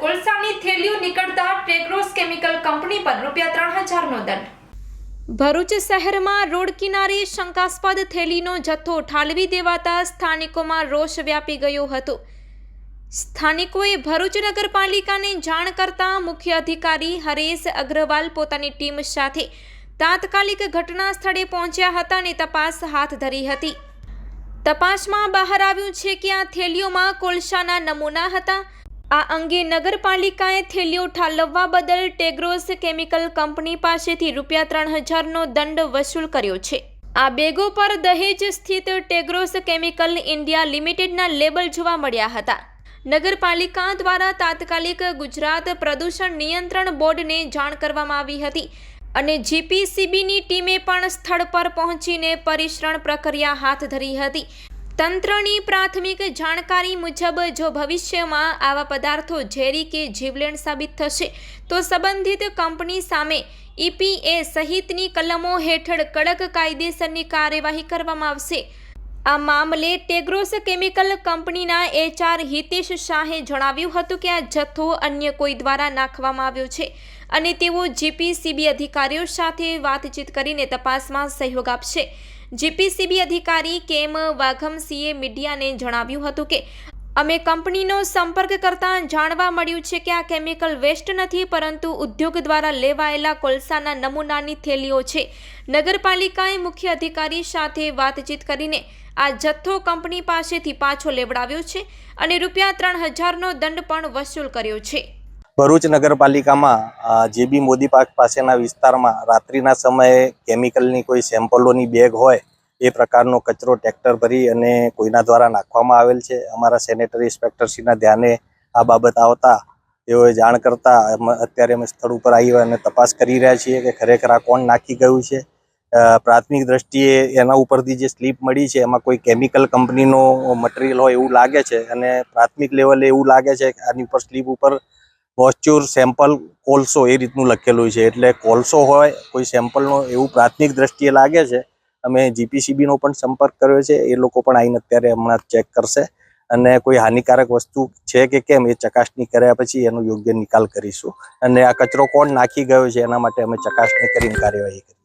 કોલસાની થેલીઓ નીકળતા Tagros chemical company પર રૂપિયા ત્રણ હજારનો દંડ. ભરૂચ શહેરમાં રોડ કિનારે શંકાસ્પદ થેલીનો જથ્થો ઠાલવી દેવાતા સ્થાનિકોમાં રોષ વ્યાપી ગયો હતો. સ્થાનિકોએ ભરૂચ નગરપાલિકાને જાણ કરતા મુખ્ય અધિકારી હરેશ અગ્રવાલ પોતાની ટીમ સાથે તાત્કાલિક ઘટના સ્થળે પહોંચ્યા હતા અને તપાસ હાથ ધરી હતી. તપાસમાં બહાર આવ્યું છે કે આ થેલીઓમાં કોલસાના નમૂના હતા. આ અંગે નગરપાલિકાએ થેલીઓ ઠાલવવા બદલ ટેગ્રોસ કેમિકલ કંપની પાસેથી રૂપિયા ત્રણ હજારનો દંડ વસૂલ કર્યો છે. આ બેગો પર દહેજ સ્થિત ટેગ્રોસ કેમિકલ ઇન્ડિયા લિમિટેડના લેબલ જોવા મળ્યા હતા. નગરપાલિકા દ્વારા તાત્કાલિક ગુજરાત પ્રદૂષણ નિયંત્રણ બોર્ડને જાણ કરવામાં આવી હતી અને જીપીસીબીની ટીમે પણ સ્થળ પર પહોંચીને પરિશ્રણ પ્રક્રિયા હાથ ધરી હતી. તંત્રની પ્રાથમિક જાણકારી મુજબ જો ભવિષ્યમાં આવા પદાર્થો ઝેરી કે જીવલેણ સાબિત થશે, તો સંબંધિત કંપની સામે ઈપીએ સહિતની કલમો હેઠળ કડક કાયદેસરની કાર્યવાહી કરવામાં આવશે. આ મામલે ટેગ્રોસ કેમિકલ કંપનીના એચઆર હિતેશ શાહે જણાવ્યું હતું કે આ જથ્થો અન્ય કોઈ દ્વારા નાખવામાં આવ્યો છે અને તેઓ જીપીસીબી અધિકારીઓ સાથે વાતચીત કરીને તપાસમાં સહયોગ આપશે. જીપીસીબી અધિકારી કેમ વાઘમસિંહે મીડિયાને જણાવ્યું હતું કે, અમે કંપનીનો સંપર્ક કરતા જાણવા મળ્યું છે કે આ કેમિકલ વેસ્ટ નથી, પરંતુ ઉદ્યોગ દ્વારા લેવાયેલા કોલસાના નમૂનાની થેલીઓ છે. નગરપાલિકાએ મુખ્ય અધિકારી સાથે વાતચીત કરીને આ જથ્થો કંપની પાસેથી પાછો લેવડાવ્યો છે અને રૂપિયા ત્રણ હજારનો દંડ પણ વસૂલ કર્યો છે. ભરૂચ નગરપાલિકામાં જેબી મોદી પાર્ક પાસેના વિસ્તારમાં રાત્રિના સમયે કેમિકલની કોઈ સેમ્પલોની બેગ હોય, એ પ્રકારનો કચરો ટ્રેક્ટર ભરી અને કોઈના દ્વારા નાખવામાં આવેલ છે. અમારા સેનેટરી ઇન્સ્પેક્ટરશ્રીના ધ્યાને આ બાબત આવતા તેઓએ જાણ કરતા અત્યારે અમે સ્થળ ઉપર આવી અને તપાસ કરી રહ્યા છીએ કે ખરેખર આ કોણ નાખી ગયું છે. પ્રાથમિક દ્રષ્ટિએ એના ઉપરથી જે સ્લીપ મળી છે, એમાં કોઈ કેમિકલ કંપનીનો મટીરિયલ હોય એવું લાગે છે અને પ્રાથમિક લેવલે એવું લાગે છે કે આની ઉપર સ્લીપ ઉપર મોઇશ્ચર સેમ્પલ, કોલસો એ રીતનું લખેલું છે. એટલે કોલસો હોય, કોઈ સેમ્પલનો એવું પ્રાથમિક દ્રષ્ટિએ લાગે છે, અમે જીપીસીબીનો પણ સંપર્ક કર્યો છે. એ લોકો પણ આવીને અત્યારે હમણાં ચેક કરશે. અને કોઈ હાનિકારક વસ્તુ છે કે કેમ એ ચકાસણી કર્યા પછી એનો યોગ્ય નિકાલ કરીશું. અને આ કચરો કોણ નાખી ગયો છે એના માટે અમે ચકાસણી કરીને કાર્યવાહી કરી